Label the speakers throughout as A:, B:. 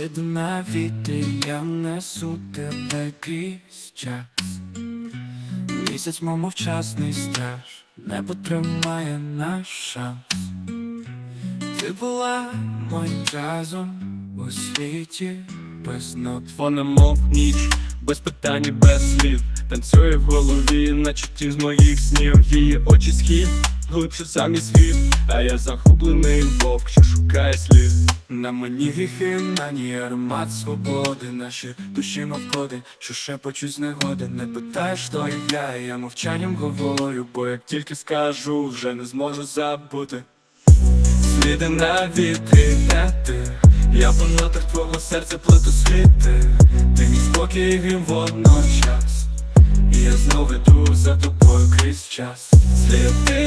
A: Слід на вітрі я несу тебе крізь час Місяць, мов мовчасний страж, не потримає наш шанс. Ти була моїм разом у світі без нот.
B: Вона мов ніч, без питань і без слів Танцює в голові, наче ті з моїх снів Її очі схід, глибше самі світ А я захоплений вовк, що шукає слід
A: На мені гріхи, на ній аромат свободи, наші душі мов коди, що шепочуть з негоди. Не питаєш, що я, я мовчанням говорю, бо як тільки скажу, вже не зможу забути. Сліди на вітрі, де ти? Я по нотах твого серця плету світи Ти мій спокій грім водночас І я знов іду за тобою крізь час Сліди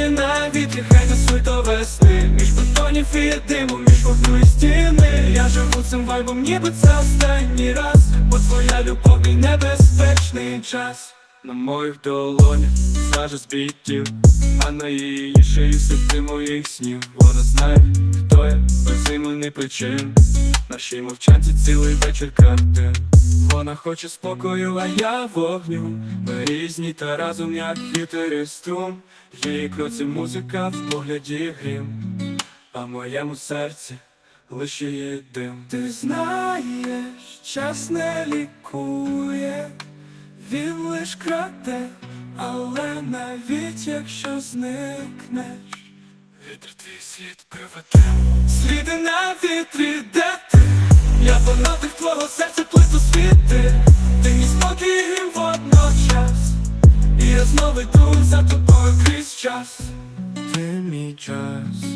A: вітрі, хай несуть до весни Між бетонів і диму, між вогню і стіни. Я живу цим вайбом, ніби це останній раз. Бо твоя любов мій небезпечний час. На моїх долонях сажа збіттів А на її шиї сити моїх снів. Вона знає, хто я, без імені причин. Нашій мовчанці цілий вечір картин Вона хоче спокою, а я вогню. Ми різні та разом, як вітер і струм. Її кроці музика, в погляді грім. А в моєму серці лише є дим. Ти знаєш, час не лікує. Він лиш краде, але навіть якщо зникнеш, вітер твій світ приведе. Сліди на вітрі, де ти? Я нотах твого серця плиту я знову йду за тобою крізь час. Ти мій час.